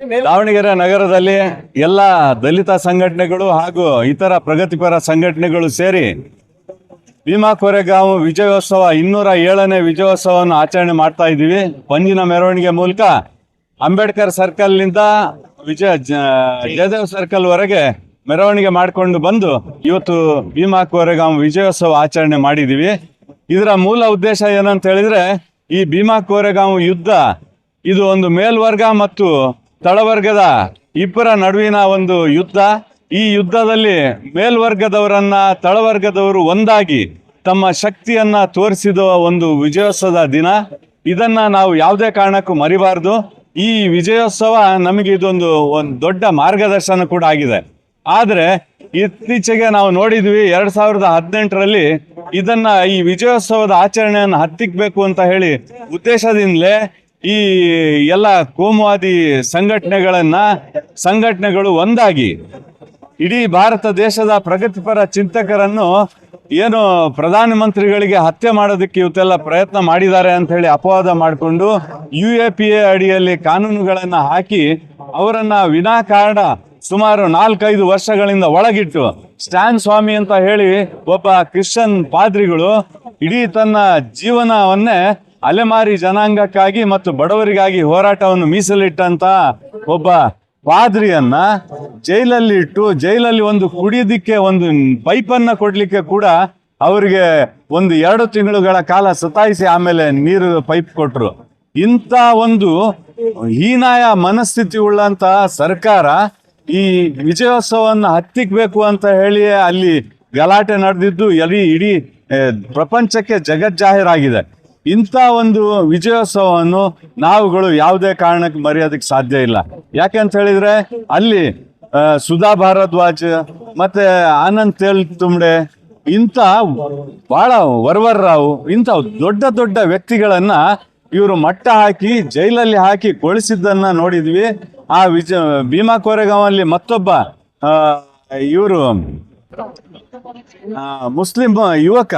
ದಾವಣಗೆರೆ ನಗರದಲ್ಲಿ ಎಲ್ಲ ದಲಿತ ಸಂಘಟನೆಗಳು ಹಾಗೂ ಇತರ ಪ್ರಗತಿಪರ ಸಂಘಟನೆಗಳು ಸೇರಿ ಭೀಮಾ ಕೊರೆಗಾಂವ್ ವಿಜಯೋತ್ಸವ ಇನ್ನೂರ ಏಳನೇ ವಿಜಯೋತ್ಸವವನ್ನು ಆಚರಣೆ ಮಾಡ್ತಾ ಇದ್ದೀವಿ. ಪಂಜಿನ ಮೆರವಣಿಗೆ ಮೂಲಕ ಅಂಬೇಡ್ಕರ್ ಸರ್ಕಲ್ನಿಂದ ವಿಜಯ ಜಯದೇವ್ ಸರ್ಕಲ್ ವರೆಗೆ ಮೆರವಣಿಗೆ ಮಾಡಿಕೊಂಡು ಬಂದು ಇವತ್ತು ಭೀಮಾ ಕೋರೆಗಾಂವ್ ವಿಜಯೋತ್ಸವ ಆಚರಣೆ ಮಾಡಿದ್ದೀವಿ. ಇದರ ಮೂಲ ಉದ್ದೇಶ ಏನಂತ ಹೇಳಿದ್ರೆ ಈ ಭೀಮಾ ಕೋರೆಗಾಂವ್ ಯುದ್ಧ ಇದು ಒಂದು ಮೇಲ್ವರ್ಗ ಮತ್ತು ತಳವರ್ಗದ ಇಬ್ಬರ ನಡುವಿನ ಒಂದು ಯುದ್ಧ, ಈ ಯುದ್ಧದಲ್ಲಿ ಮೇಲ್ವರ್ಗದವರನ್ನ ತಳವರ್ಗದವರು ಒಂದಾಗಿ ತಮ್ಮ ಶಕ್ತಿಯನ್ನ ತೋರಿಸಿದ ಒಂದು ವಿಜಯೋತ್ಸವದ ದಿನ. ಇದನ್ನ ನಾವು ಯಾವುದೇ ಕಾರಣಕ್ಕೂ ಮರಿಬಾರ್ದು. ಈ ವಿಜಯೋತ್ಸವ ನಮಗೆ ಇದೊಂದು ಒಂದು ದೊಡ್ಡ ಮಾರ್ಗದರ್ಶನ ಕೂಡ ಆಗಿದೆ. ಆದರೆ ಇತ್ತೀಚೆಗೆ ನಾವು ನೋಡಿದ್ವಿ ಎರಡ್ ಸಾವಿರದ ಹದಿನೆಂಟರಲ್ಲಿ ಇದನ್ನ ಈ ವಿಜಯೋತ್ಸವದ ಆಚರಣೆಯನ್ನು ಹತ್ತಿಕ್ಬೇಕು ಅಂತ ಹೇಳಿ ಉದ್ದೇಶದಿಂದಲೇ ಈ ಎಲ್ಲ ಕೋಮುವಾದಿ ಸಂಘಟನೆಗಳನ್ನ, ಸಂಘಟನೆಗಳು ಒಂದಾಗಿ, ಇಡೀ ಭಾರತ ದೇಶದ ಪ್ರಗತಿಪರ ಚಿಂತಕರನ್ನು ಏನು ಪ್ರಧಾನಮಂತ್ರಿಗಳಿಗೆ ಹತ್ಯೆ ಮಾಡೋದಕ್ಕೆ ಇವತ್ತೆಲ್ಲ ಪ್ರಯತ್ನ ಮಾಡಿದ್ದಾರೆ ಅಂತ ಹೇಳಿ ಅಪವಾದ ಮಾಡಿಕೊಂಡು ಯು ಎ ಪಿ ಎ ಅಡಿಯಲ್ಲಿ ಕಾನೂನುಗಳನ್ನು ಹಾಕಿ ಅವರನ್ನ ವಿನಾಕಾರಣ ಸುಮಾರು ನಾಲ್ಕೈದು ವರ್ಷಗಳಿಂದ ಒಳಗಿಟ್ಟು, ಸ್ಟ್ಯಾನ್ ಸ್ವಾಮಿ ಅಂತ ಹೇಳಿ ಒಬ್ಬ ಕ್ರಿಶ್ಚಿಯನ್ ಪಾದ್ರಿಗಳು ಇಡೀ ತನ್ನ ಜೀವನವನ್ನೇ ಅಲೆಮಾರಿ ಜನಾಂಗಕ್ಕಾಗಿ ಮತ್ತು ಬಡವರಿಗಾಗಿ ಹೋರಾಟವನ್ನು ಮೀಸಲಿಟ್ಟಂತ ಒಬ್ಬ ಪಾದ್ರಿಯನ್ನ ಜೈಲಲ್ಲಿ ಇಟ್ಟು ಜೈಲಲ್ಲಿ ಒಂದು ಕುಡಿಯೋದಿಕ್ಕೆ ಒಂದು ಪೈಪನ್ನ ಕೊಡ್ಲಿಕ್ಕೆ ಕೂಡ ಅವರಿಗೆ ಒಂದು ಎರಡು ತಿಂಗಳುಗಳ ಕಾಲ ಸತಾಯಿಸಿ ಆಮೇಲೆ ನೀರು ಪೈಪ್ ಕೊಟ್ರು. ಇಂಥ ಒಂದು ಹೀನಾಯ ಮನಸ್ಥಿತಿ ಉಳ್ಳಂತ ಸರ್ಕಾರ ಈ ವಿಜಯೋತ್ಸವವನ್ನು ಹತ್ತಿಕ್ಬೇಕು ಅಂತ ಹೇಳಿ ಅಲ್ಲಿ ಗಲಾಟೆ ನಡೆದಿದ್ದು ಎಲ್ಲಿ ಇಡೀ ಪ್ರಪಂಚಕ್ಕೆ ಜಗಜ್ಜಾಹೀರಾಗಿದೆ. ಇಂಥ ಒಂದು ವಿಜಯೋತ್ಸವವನ್ನು ನಾವುಗಳು ಯಾವುದೇ ಕಾರಣಕ್ಕೆ ಮರೆಯೋದಕ್ಕೆ ಸಾಧ್ಯ ಇಲ್ಲ. ಯಾಕೆ ಅಂತ ಹೇಳಿದ್ರೆ ಅಲ್ಲಿ ಸುಧಾ ಭಾರದ್ವಾಜ್ ಮತ್ತೆ ಆನಂದ್ ತೇಲ್ ತುಂಬಡೆ ಇಂಥ ಬಹಳ ವರ್ವರ್ ರಾವ್, ಇಂಥ ದೊಡ್ಡ ದೊಡ್ಡ ವ್ಯಕ್ತಿಗಳನ್ನ ಇವರು ಮಟ್ಟ ಹಾಕಿ, ಜೈಲಲ್ಲಿ ಹಾಕಿ ಕೊಳಿಸಿದ್ದನ್ನ ನೋಡಿದ್ವಿ. ಆ ವಿಜ, ಭೀಮಾ ಕೋರೆಗಾಂವಲ್ಲಿ ಮತ್ತೊಬ್ಬ ಇವರು ಮುಸ್ಲಿಂ ಯುವಕ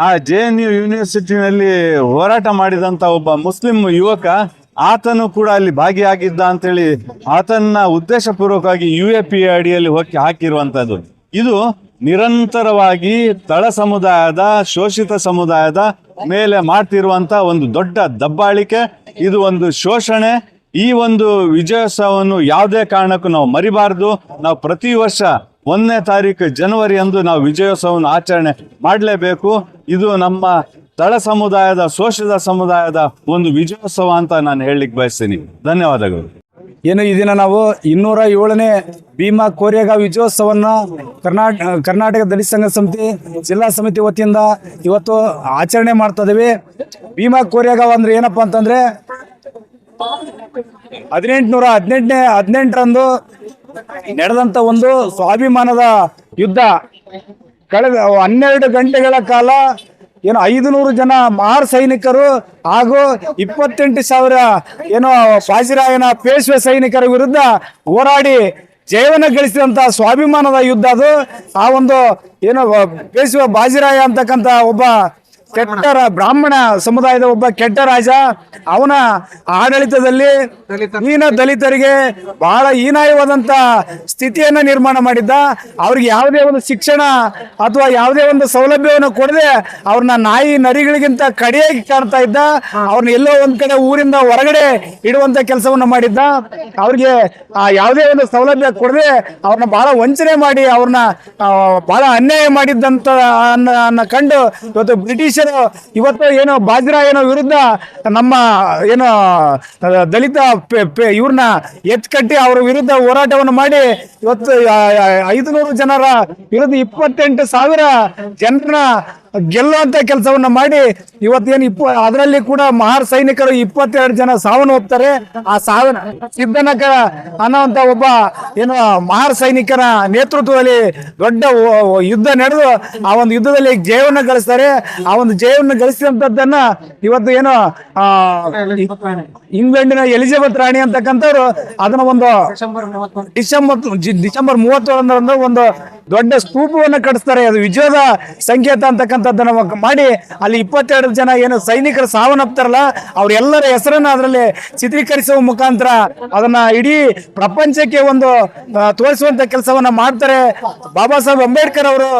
ಆ ಜೆ ಎನ್ ಯು ಯೂನಿವರ್ಸಿಟಿನಲ್ಲಿ ಹೋರಾಟ ಮಾಡಿದಂತ ಒಬ್ಬ ಮುಸ್ಲಿಂ ಯುವಕ, ಆತನು ಕೂಡ ಅಲ್ಲಿ ಭಾಗಿಯಾಗಿದ್ದ ಅಂತೇಳಿ ಆತನ್ನ ಉದ್ದೇಶಪೂರ್ವಕವಾಗಿ ಯು ಎ ಪಿ ಅಡಿಯಲ್ಲಿ ಹೋಗಿ ಹಾಕಿರುವಂತದ್ದು. ಇದು ನಿರಂತರವಾಗಿ ತಳ ಸಮುದಾಯದ, ಶೋಷಿತ ಸಮುದಾಯದ ಮೇಲೆ ಮಾಡ್ತಿರುವಂತ ಒಂದು ದೊಡ್ಡ ದಬ್ಬಾಳಿಕೆ. ಇದು ಒಂದು ಶೋಷಣೆ. ಈ ಒಂದು ವಿಜಯೋತ್ಸವವನ್ನು ಯಾವುದೇ ಕಾರಣಕ್ಕೂ ನಾವು ಮರಿಬಾರದು. ನಾವು ಪ್ರತಿ ವರ್ಷ ಒಂದನೇ ತಾರೀಕು ಜನವರಿ ಅಂದು ನಾವು ವಿಜಯೋತ್ಸವವನ್ನು ಆಚರಣೆ ಮಾಡಲೇಬೇಕು. ಇದು ನಮ್ಮ ತಳ ಸಮುದಾಯದ, ಶೋಷಿತ ಸಮುದಾಯದ ಒಂದು ವಿಜಯೋತ್ಸವ ಅಂತ ನಾನು ಹೇಳಲಿಕ್ಕೆ ಬಯಸ್ತೀನಿ. ಧನ್ಯವಾದಗಳು. ಏನು ಈ ದಿನ ನಾವು ಇನ್ನೂರ ಏಳನೇ ಭೀಮಾ ಕೋರಿಯಾಗ ವಿಜಯೋತ್ಸವವನ್ನು ಕರ್ನಾಟಕ ಕರ್ನಾಟಕ ದಲಿತ ಸಂಘ ಸಮಿತಿ ಜಿಲ್ಲಾ ಸಮಿತಿ ವತಿಯಿಂದ ಇವತ್ತು ಆಚರಣೆ ಮಾಡ್ತಾ ಇದ್ದೀವಿ ಭೀಮಾ ಕೋರಿಯಾಗ ಅಂದ್ರೆ ಏನಪ್ಪಾ ಅಂತಂದ್ರೆ ಹದಿನೆಂಟುನೂರ ಹದಿನೆಂಟನೇ, ಹದಿನೆಂಟರಂದು ನಡೆದಂತ ಒಂದು ಸ್ವಾಭಿಮಾನದ ಯುದ್ಧ. ಕಳೆದ ಹನ್ನೆರಡು ಗಂಟೆಗಳ ಕಾಲ ಏನು ಐದು ನೂರು ಜನ ಮಹಾರ್ ಸೈನಿಕರು ಹಾಗೂ ಇಪ್ಪತ್ತೆಂಟು ಸಾವಿರ ಏನೋ ಬಾಜಿರಾಯನ ಪೇಶ್ವೆ ಸೈನಿಕರ ವಿರುದ್ಧ ಹೋರಾಡಿ ಜೈವನ ಗಳಿಸಿದಂತ ಸ್ವಾಭಿಮಾನದ ಯುದ್ಧ ಅದು. ಆ ಒಂದು ಏನೋ ಪೇಶ್ವೆ ಬಾಜಿರಾಯ ಅಂತಕ್ಕಂಥ ಒಬ್ಬ ಕೆಟ್ಟ ಬ್ರಾಹ್ಮಣ ಸಮುದಾಯದ ಒಬ್ಬ ಕೆಟ್ಟ ರಾಜ ಅವನ ಆಡಳಿತದಲ್ಲಿ ಹೀನ ದಲಿತರಿಗೆ ಬಹಳ ಹೀನಾಯವಾದಂತ ಸ್ಥಿತಿಯನ್ನ ನಿರ್ಮಾಣ ಮಾಡಿದ್ದ. ಅವ್ರಿಗೆ ಯಾವುದೇ ಒಂದು ಶಿಕ್ಷಣ ಅಥವಾ ಯಾವುದೇ ಒಂದು ಸೌಲಭ್ಯವನ್ನು ಕೊಡದೆ ಅವ್ರನ್ನ ನಾಯಿ ನರಿಗಳಿಗಿಂತ ಕಡೆಯಾಗಿ ಕಾಣ್ತಾ ಇದ್ದ. ಅವ್ರನ್ನ ಎಲ್ಲೋ ಒಂದ್ ಕಡೆ ಊರಿಂದ ಹೊರಗಡೆ ಇಡುವಂತ ಕೆಲಸವನ್ನ ಮಾಡಿದ್ದ. ಅವ್ರಿಗೆ ಆ ಯಾವುದೇ ಒಂದು ಸೌಲಭ್ಯ ಕೊಡದೆ ಅವ್ರನ್ನ ಬಹಳ ವಂಚನೆ ಮಾಡಿ ಅವ್ರನ್ನ ಬಹಳ ಅನ್ಯಾಯ ಮಾಡಿದ್ದಂತ ಅನ್ನ ಅನ್ನ ಕಂಡು ಇವತ್ತು ಬ್ರಿಟಿಷರು ಇವತ್ತು ಏನು ಏನೋ ವಿರುದ್ಧ ನಮ್ಮ ಏನೋ ದಲಿತ ಇವ್ರನ್ನ ಎತ್ಕಟ್ಟಿ ಅವ್ರ ವಿರುದ್ಧ ಹೋರಾಟವನ್ನು ಮಾಡಿ ಇವತ್ತು ಐದು ನೂರು ಜನರ ವಿರುದ್ಧ ಇಪ್ಪತ್ತೆಂಟು ಸಾವಿರ ಜನರನ್ನ ಗೆಲ್ಲುವಂತ ಕೆಲಸವನ್ನ ಮಾಡಿ ಇವತ್ತೇನು ಇಪ್ಪ, ಅದರಲ್ಲಿ ಕೂಡ ಮಹಾರ್ ಸೈನಿಕರು ಇಪ್ಪತ್ತೆರಡು ಜನ ಸಾವನ್ನು ಹೋಗ್ತಾರೆ. ಆ ಸಾವಿನ ಸಿದ್ದನಕ ಅನ್ನೋಂತ ಒಬ್ಬ ಏನು ಮಹಾರ್ ಸೈನಿಕರ ನೇತೃತ್ವದಲ್ಲಿ ದೊಡ್ಡ ಯುದ್ಧ ನಡೆದು ಆ ಒಂದು ಯುದ್ಧದಲ್ಲಿ ಜಯವನ್ನ ಗಳಿಸ್ತಾರೆ. ಆ ಒಂದು ಜಯವನ್ನು ಗಳಿಸಿದಂತದ್ದನ್ನ ಇವತ್ತು ಏನು, ಆ ಇಂಗ್ಲೆಂಡಿನ ಎಲಿಜಬೆತ್ ರಾಣಿ ಅಂತಕ್ಕಂಥವ್ರು ಅದನ್ನ ಒಂದು ಡಿಸೆಂಬರ್ ಡಿಸೆಂಬರ್ ಮೂವತ್ತೊಂದರಂದು ಒಂದು ದೊಡ್ಡ ಸ್ತೂಪವನ್ನು ಕಟ್ಟಿಸ್ತಾರೆ. ಅದು ವಿಜಯದ ಸಂಕೇತ ಅಂತಕ್ಕಂಥ ಅನ್ನುವಂಥದ್ದನ್ನ ಮಾಡಿ ಅಲ್ಲಿ ಇಪ್ಪತ್ತೆರಡು ಜನ ಏನು ಸೈನಿಕರು ಸಾವನ್ನಪ್ತಾರಲ್ಲ, ಅವ್ರೆಲ್ಲರ ಹೆಸರನ್ನ ಅದರಲ್ಲಿ ಚಿತ್ರೀಕರಿಸುವ ಮುಖಾಂತರ ಅದನ್ನ ಇಡೀ ಪ್ರಪಂಚಕ್ಕೆ ಒಂದು ತೋರಿಸುವಂತ ಕೆಲಸವನ್ನ ಮಾಡ್ತಾರೆ. ಬಾಬಾ ಸಾಹೇಬ್ ಅಂಬೇಡ್ಕರ್ ಅವರು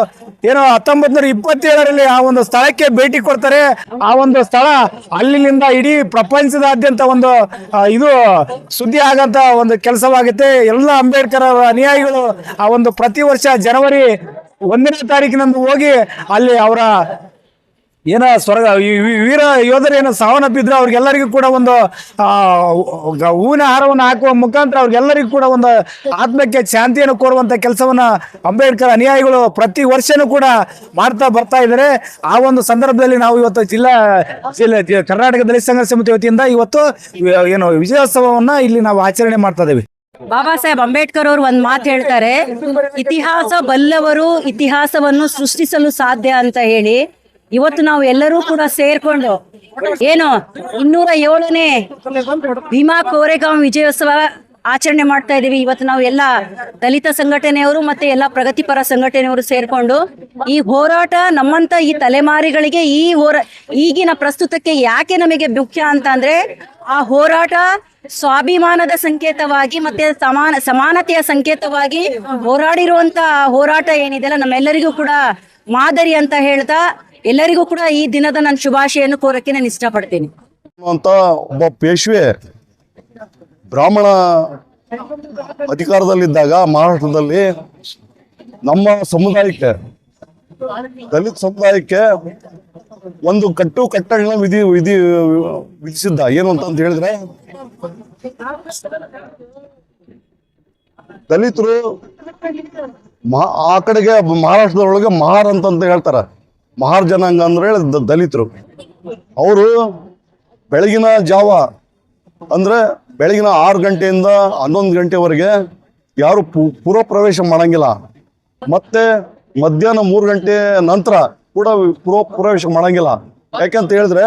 ಏನೋ ಹತ್ತೊಂಬತ್ ನೂರ ಇಪ್ಪತ್ತೇಳರಲ್ಲಿ ಆ ಒಂದು ಸ್ಥಳಕ್ಕೆ ಭೇಟಿ ಕೊಡ್ತಾರೆ. ಆ ಒಂದು ಸ್ಥಳ ಅಲ್ಲಿಂದ ಇಡೀ ಪ್ರಪಂಚದಾದ್ಯಂತ ಒಂದು ಇದು ಸುದ್ದಿ ಆಗಂತ ಒಂದು ಕೆಲಸವಾಗುತ್ತೆ. ಎಲ್ಲ ಅಂಬೇಡ್ಕರ್ ಅವರ ಅನುಯಾಯಿಗಳು ಆ ಒಂದು ಪ್ರತಿ ವರ್ಷ ಜನವರಿ ಒಂದನೇ ತಾರೀಕಿನಂದು ಹೋಗಿ ಅಲ್ಲಿ ಅವರ ಏನ ಸ್ವರ್ಗ ವೀರ ಯೋಧರು ಏನು ಸಾವನ್ನಪ್ಪಿದ್ರು, ಅವ್ರಿಗೆಲ್ಲರಿಗೂ ಕೂಡ ಒಂದು ಹೂವಿನ ಹಾರವನ್ನು ಹಾಕುವ ಮುಖಾಂತರ ಅವ್ರಿಗೆಲ್ಲರಿಗೂ ಕೂಡ ಒಂದು ಆತ್ಮಕ್ಕೆ ಶಾಂತಿಯನ್ನು ಕೋರುವಂತ ಕೆಲಸವನ್ನ ಅಂಬೇಡ್ಕರ್ ಅನುಯಾಯಿಗಳು ಪ್ರತಿ ವರ್ಷನೂ ಕೂಡ ಮಾಡ್ತಾ ಬರ್ತಾ ಇದ್ದಾರೆ. ಆ ಒಂದು ಸಂದರ್ಭದಲ್ಲಿ ನಾವು ಇವತ್ತು ಜಿಲ್ಲಾ, ಜಿಲ್ಲೆ, ಕರ್ನಾಟಕ ದಲಿತ ಸಂಘರ್ಷ ಸಮಿತಿ ವತಿಯಿಂದ ಇವತ್ತು ಏನು ವಿಜಯೋತ್ಸವವನ್ನ ಇಲ್ಲಿ ನಾವು ಆಚರಣೆ ಮಾಡ್ತಾ ಇದ್ದೇವೆ. ಬಾಬಾ ಸಾಹೇಬ್ ಅಂಬೇಡ್ಕರ್ ಅವರು ಒಂದ್ ಮಾತು ಹೇಳ್ತಾರೆ, ಇತಿಹಾಸ ಬಲ್ಲವರು ಇತಿಹಾಸವನ್ನು ಸೃಷ್ಟಿಸಲು ಸಾಧ್ಯ ಅಂತ ಹೇಳಿ, ಇವತ್ತು ನಾವು ಎಲ್ಲರೂ ಕೂಡ ಸೇರ್ಕೊಂಡು, ಏನು, ಇನ್ನೂರ ಏಳನೇ ಭೀಮಾ ಕೋರೆಗಾಂವ್ ವಿಜಯೋತ್ಸವ ಆಚರಣೆ ಮಾಡ್ತಾ ಇದೀವಿ. ಇವತ್ತು ನಾವು ಎಲ್ಲ ದಲಿತ ಸಂಘಟನೆಯವರು ಮತ್ತೆ ಎಲ್ಲ ಪ್ರಗತಿಪರ ಸಂಘಟನೆಯವರು ಸೇರ್ಕೊಂಡು, ಈ ಹೋರಾಟ ನಮ್ಮಂತ ಈ ತಲೆಮಾರಿಗಳಿಗೆ ಈ ಹೋರಾ, ಈಗಿನ ಪ್ರಸ್ತುತಕ್ಕೆ ಯಾಕೆ ನಮಗೆ ಮುಖ್ಯ ಅಂತ ಅಂದ್ರೆ, ಆ ಹೋರಾಟ ಸ್ವಾಭಿಮಾನದ ಸಂಕೇತವಾಗಿ ಮತ್ತೆ ಸಮಾನ, ಸಮಾನತೆಯ ಸಂಕೇತವಾಗಿ ಹೋರಾಡಿರುವಂತ ಹೋರಾಟ ಏನಿದೆಯಲ್ಲ, ನಮ್ಮೆಲ್ಲರಿಗೂ ಕೂಡ ಮಾದರಿ ಅಂತ ಹೇಳ್ತಾ ಎಲ್ಲರಿಗೂ ಕೂಡ ಈ ದಿನದ ನನ್ನ ಶುಭಾಶಯನ್ನು ಕೋರಕ್ಕೆ ನಾನು ಇಷ್ಟಪಡ್ತೀನಿ. ಅಂತ ಒಬ್ಬ ಪೇಶ್ವೆ ಬ್ರಾಹ್ಮಣ ಅಧಿಕಾರದಲ್ಲಿದ್ದಾಗ ಮಹಾರಾಷ್ಟ್ರದಲ್ಲಿ ನಮ್ಮ ಸಮುದಾಯಕ್ಕೆ ದಲಿತ ಸಮುದಾಯಕ್ಕೆ ಒಂದು ಕಟ್ಟು ಕಟ್ಟಗಳನ್ನ ವಿಧಿ ವಿಧಿ ವಿಧಿಸಿದ್ದ. ಏನು ಅಂತ ಅಂತ ಹೇಳಿದ್ರೆ, ದಲಿತರು ಆ ಕಡೆಗೆ ಮಹಾರಾಷ್ಟ್ರದೊಳಗೆ ಮಹಾರ್ ಅಂತ ಹೇಳ್ತಾರ. ಮಹಾರ್ ಜನಾಂಗ ಅಂದ್ರೆ ದಲಿತರು. ಅವರು ಬೆಳಗಿನ ಜಾವ ಅಂದ್ರೆ ಬೆಳಗಿನ ಆರು ಗಂಟೆಯಿಂದ ಹನ್ನೊಂದು ಗಂಟೆವರೆಗೆ ಯಾರು ಪೂರ್ವ ಪ್ರವೇಶ ಮಾಡಂಗಿಲ್ಲ. ಮತ್ತೆ ಮಧ್ಯಾಹ್ನ ಮೂರು ಗಂಟೆ ನಂತರ ಕೂಡ ಪೂರ್ವ ಪ್ರವೇಶ ಮಾಡಂಗಿಲ್ಲ. ಯಾಕೆಂತ ಹೇಳಿದ್ರೆ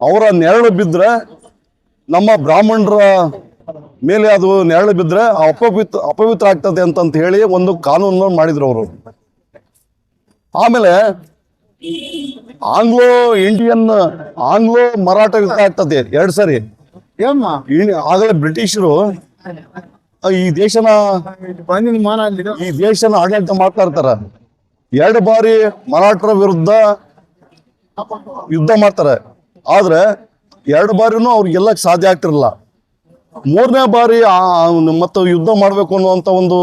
ಅವರ ನೆರಳು ಬಿದ್ದರೆ ನಮ್ಮ ಬ್ರಾಹ್ಮಣರ ಮೇಲೆ ಅದು ನೆರಳು ಬಿದ್ದರೆ ಅಪವಿತ್ರ ಅಪವಿತ್ರ ಆಗ್ತದೆ ಅಂತಂತ ಹೇಳಿ ಒಂದು ಕಾನೂನು ಮಾಡಿದ್ರು ಅವರು. ಆಮೇಲೆ ಆಂಗ್ಲೋ ಇಂಡಿಯನ್ ಆಂಗ್ಲೋ ಮರಾಠ ಯುದ್ಧ ಆಗ್ತದೆ ಎರಡು ಸರಿ. ಆಗಲೇ ಬ್ರಿಟಿಷರು ಈ ದೇಶನ ಈ ದೇಶನ ಆಡಳಿತ ಮಾಡ್ತಾ ಇರ್ತಾರ. ಎರಡು ಬಾರಿ ಮರಾಠರ ವಿರುದ್ಧ ಯುದ್ಧ ಮಾಡ್ತಾರೆ. ಆದ್ರೆ ಎರಡು ಬಾರಿನೂ ಅವ್ರಿಗೆ ಗೆಲ್ಲಕ್ಕೆ ಸಾಧ್ಯ ಆಗ್ತಿರಲಿಲ್ಲ. ಮೂರನೇ ಬಾರಿ ಮತ್ತು ಯುದ್ಧ ಮಾಡಬೇಕು ಅನ್ನುವಂಥ ಒಂದು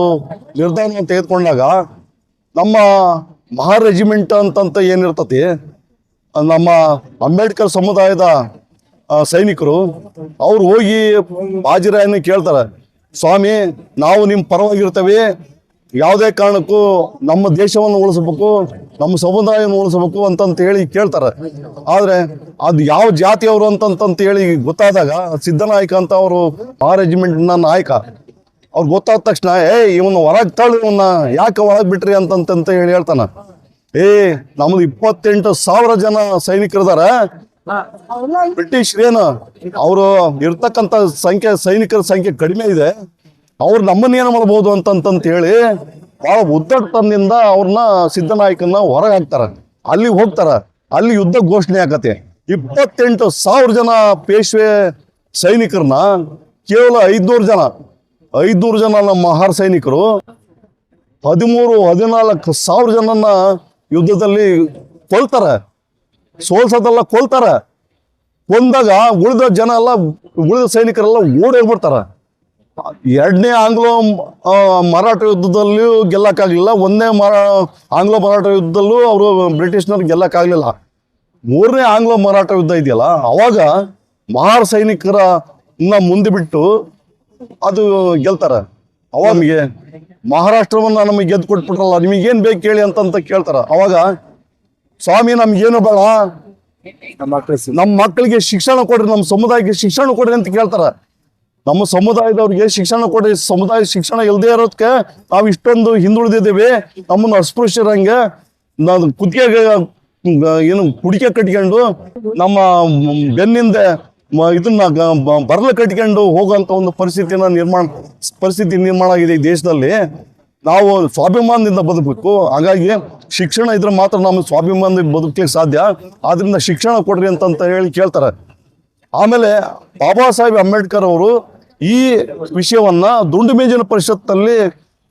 ನಿರ್ಧಾರವನ್ನು ತೆಗೆದುಕೊಂಡಾಗ ನಮ್ಮ ಮಹಾ ರೆಜಿಮೆಂಟ್ ಅಂತಂತ ಏನಿರ್ತತಿ, ನಮ್ಮ ಅಂಬೇಡ್ಕರ್ ಸಮುದಾಯದ ಸೈನಿಕರು ಅವ್ರು ಹೋಗಿ ಬಾಜಿರಾಯನ ಕೇಳ್ತಾರೆ, ಸ್ವಾಮಿ, ನಾವು ನಿಮ್ಮ ಪರವಾಗಿರ್ತೇವೆ ಯಾವುದೇ ಕಾರಣಕ್ಕೂ ನಮ್ಮ ದೇಶವನ್ನು ಉಳಿಸ್ಬೇಕು, ನಮ್ಮ ಸಮುದಾಯವನ್ನು ಉಳಿಸಬೇಕು ಅಂತಂತ ಹೇಳಿ ಕೇಳ್ತಾರೆ. ಆದರೆ ಅದು ಯಾವ ಜಾತಿಯವರು ಅಂತಂತ ಹೇಳಿ ಗೊತ್ತಾದಾಗ ಸಿದ್ದನಾಯಕ ಅಂತ ಅವರು ಆ ರೆಜಿಮೆಂಟ್ನ ನಾಯಕ. ಅವ್ರು ಗೊತ್ತಾದ ತಕ್ಷಣ, ಏ, ಇವನು ಹೊರಗೆ ತಳ್ಳು ಇವನ್ನ ಯಾಕೆ ಒಳಗೆ ಬಿಟ್ರಿ ಅಂತಂತ ಹೇಳಿ ಹೇಳ್ತಾನ. ಏ, ನಮ್ದು ಇಪ್ಪತ್ತೆಂಟು ಸಾವಿರ ಜನ ಸೈನಿಕರಿದಾರ. ಬ್ರಿಟಿಷ್ ಏನು, ಅವರು ಇರ್ತಕ್ಕಂಥ ಸಂಖ್ಯೆ, ಸೈನಿಕರ ಸಂಖ್ಯೆ ಕಡಿಮೆ ಇದೆ. ಅವ್ರು ನಮ್ಮನ್ನೇನು ಮಾಡ್ಬೋದು ಅಂತಂತಂತ ಹೇಳಿ ಬಹಳ ಉದ್ದಟತನದಿಂದ ಅವ್ರನ್ನ ಸಿದ್ದನಾಯಕನ್ನ ಹೊರಗೆ ಹಾಕ್ತಾರ. ಅಲ್ಲಿ ಹೋಗ್ತಾರ. ಅಲ್ಲಿ ಯುದ್ಧ ಘೋಷಣೆ ಆಗತ್ತೆ. ಇಪ್ಪತ್ತೆಂಟು ಸಾವಿರ ಜನ ಪೇಶ್ವೆ ಸೈನಿಕರನ್ನ, ಕೇವಲ ಐದ್ನೂರು ಜನ ಐದ್ನೂರು ಜನ ನಮ್ಮ ಮಹಾರ್ ಸೈನಿಕರು, ಹದಿಮೂರು, ಹದಿನಾಲ್ಕು ಸಾವಿರ ಜನನ್ನ ಯುದ್ಧದಲ್ಲಿ ಕೊಲ್ತಾರೆ. ಸೋಲ್ಸೋದೆಲ್ಲ ಕೊಲ್ತಾರ. ಕೊಂದಾಗ ಉಳಿದ ಜನ ಎಲ್ಲ ಉಳಿದ ಸೈನಿಕರೆಲ್ಲ ಓಡೋಗ್ಬಿಡ್ತಾರ. ಎರಡನೇ ಆಂಗ್ಲೋ ಮರಾಠ ಯುದ್ಧದಲ್ಲಿಯೂ ಗೆಲ್ಲಕ್ಕಾಗಲಿಲ್ಲ. ಒಂದನೇ ಮರ ಆಂಗ್ಲೋ ಮರಾಠ ಯುದ್ಧದಲ್ಲೂ ಅವರು ಬ್ರಿಟಿಷ್ನವ್ರು ಗೆಲ್ಲಕ್ಕಾಗಲಿಲ್ಲ. ಮೂರನೇ ಆಂಗ್ಲೋ ಮರಾಠ ಯುದ್ಧ ಇದೆಯಲ್ಲ ಅವಾಗ ಮಹಾರ್ ಸೈನಿಕರ ಮುಂದೆ ಬಿಟ್ಟು ಅದು ಗೆಲ್ತಾರ. ಅವಾಗ ನಮಗೆ ಮಹಾರಾಷ್ಟ್ರವನ್ನ ನಮಗೆ ಗೆದ್ದು ಕೊಟ್ಬಿಟ್ರಲ್ಲ ನಿಮಗೇನು ಬೇಕು ಕೇಳಿ ಅಂತಂತ ಕೇಳ್ತಾರ. ಅವಾಗ ಸ್ವಾಮಿ ನಮ್ಗೇನು ಬೇಡ ನಮ್ಮ ಮಕ್ಕಳಿಗೆ ಶಿಕ್ಷಣ ಕೊಡ್ರಿ ನಮ್ಮ ಸಮುದಾಯಕ್ಕೆ ಶಿಕ್ಷಣ ಕೊಡ್ರಿ ಅಂತ ಕೇಳ್ತಾರ. ನಮ್ಮ ಸಮುದಾಯದವ್ರಿಗೆ ಶಿಕ್ಷಣ ಕೊಡ್ರಿ? ಸಮುದಾಯ ಶಿಕ್ಷಣ ಇಲ್ಲದೆ ಇರೋದಕ್ಕೆ ನಾವು ಇಷ್ಟೊಂದು ಹಿಂದುಳಿದಿದ್ದೇವೆ. ನಮ್ಮನ್ನು ಅಸ್ಪೃಶ್ಯರಂಗೆ ನಾನು ಕುದಿಗೆ ಏನು ಕುಡಿಕೆ ಕಟ್ಕೊಂಡು ನಮ್ಮ ಬೆನ್ನಿಂದ ಇದನ್ನ ಬರಲು ಕಟ್ಕೊಂಡು ಹೋಗುವಂತ ಒಂದು ಪರಿಸ್ಥಿತಿನ ನಿರ್ಮಾಣ, ಪರಿಸ್ಥಿತಿ ನಿರ್ಮಾಣ ಆಗಿದೆ ಈ ದೇಶದಲ್ಲಿ. ನಾವು ಸ್ವಾಭಿಮಾನದಿಂದ ಬದುಕಬೇಕು. ಹಾಗಾಗಿ ಶಿಕ್ಷಣ ಇದ್ರೆ ಮಾತ್ರ ನಮ್ಮ ಸ್ವಾಭಿಮಾನದಿಂದ ಬದುಕಲಿಕ್ಕೆ ಸಾಧ್ಯ. ಆದ್ರಿಂದ ಶಿಕ್ಷಣ ಕೊಡ್ರಿ ಅಂತಂತ ಹೇಳಿ ಕೇಳ್ತಾರೆ. ಆಮೇಲೆ ಬಾಬಾ ಸಾಹೇಬ್ ಅಂಬೇಡ್ಕರ್ ಅವರು ಈ ವಿಷಯವನ್ನ ದುಂಡು ಮೇಜಿನ ಪರಿಷತ್ನಲ್ಲಿ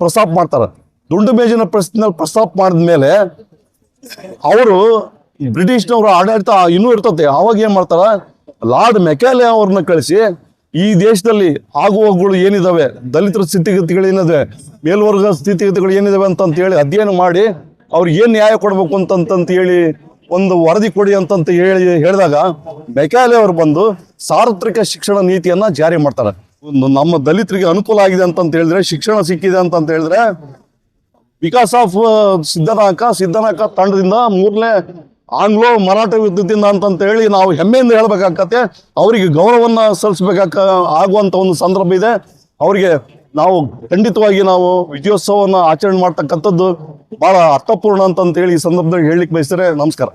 ಪ್ರಸ್ತಾಪ ಮಾಡ್ತಾರೆ. ದುಂಡು ಮೇಜಿನ ಪರಿಷತ್ನಲ್ಲಿ ಪ್ರಸ್ತಾಪ ಮಾಡಿದ ಮೇಲೆ ಅವರು ಬ್ರಿಟಿಷ್ನವರ ಆಡಳಿತ ಇನ್ನೂ ಇರ್ತದೆ. ಅವಾಗ ಏನ್ ಮಾಡ್ತಾರ? ಲಾರ್ಡ್ ಮೆಕ್ಯಾಲೆ ಅವ್ರನ್ನ ಕಳಿಸಿ ಈ ದೇಶದಲ್ಲಿ ಆಗುವಗಳು ಏನಿದಾವೆ? ದಲಿತರ ಸ್ಥಿತಿಗತಿಗಳು ಏನಿದೆ ಮೇಲ್ವರ್ಗ ಸ್ಥಿತಿಗತಿಗಳು ಏನಿದಾವೆ ಅಂತಂತ ಹೇಳಿ ಅಧ್ಯಯನ ಮಾಡಿ ಅವ್ರಿಗೆ ಏನು ನ್ಯಾಯ ಕೊಡ್ಬೇಕು ಅಂತಂತ ಹೇಳಿ ಒಂದು ವರದಿ ಕೊಡಿ ಅಂತಂತ ಹೇಳಿ ಹೇಳಿದಾಗ ಮೆಕ್ಯಾಲೆ ಅವರು ಬಂದು ಸಾರ್ವತ್ರಿಕ ಶಿಕ್ಷಣ ನೀತಿಯನ್ನ ಜಾರಿ ಮಾಡ್ತಾರೆ. ನಮ್ಮ ದಲಿತರಿಗೆ ಅನುಕೂಲ ಆಗಿದೆ ಅಂತಂತ ಹೇಳಿದ್ರೆ, ಶಿಕ್ಷಣ ಸಿಕ್ಕಿದೆ ಅಂತಂತ ಹೇಳಿದ್ರೆ, ವಿಕಾಸ್ ಆಫ್ ಸಿದ್ಧನಾಕ ಸಿದ್ಧನಾಕ ತಂಡದಿಂದ ಮೂರನೇ ಆಂಗ್ಲೋ ಮರಾಠ ಯುದ್ಧದಿಂದ ಅಂತಂತ ಹೇಳಿ ನಾವು ಹೆಮ್ಮೆಯಿಂದ ಹೇಳ್ಬೇಕಾಗತ್ತೆ. ಅವರಿಗೆ ಗೌರವನ್ನ ಸಲ್ಲಿಸ್ಬೇಕಾಗ ಆಗುವಂತ ಒಂದು ಸಂದರ್ಭ ಇದೆ. ಅವರಿಗೆ ನಾವು ಖಂಡಿತವಾಗಿ ನಾವು ವಿಜಯೋತ್ಸವವನ್ನು ಆಚರಣೆ ಮಾಡ್ತಕ್ಕಂಥದ್ದು ಬಹಳ ಅರ್ಥಪೂರ್ಣ ಅಂತಂತ ಹೇಳಿ ಈ ಸಂದರ್ಭದಲ್ಲಿ ಹೇಳಲಿಕ್ಕೆ ಬಯಸಿದರೆ ನಮಸ್ಕಾರ.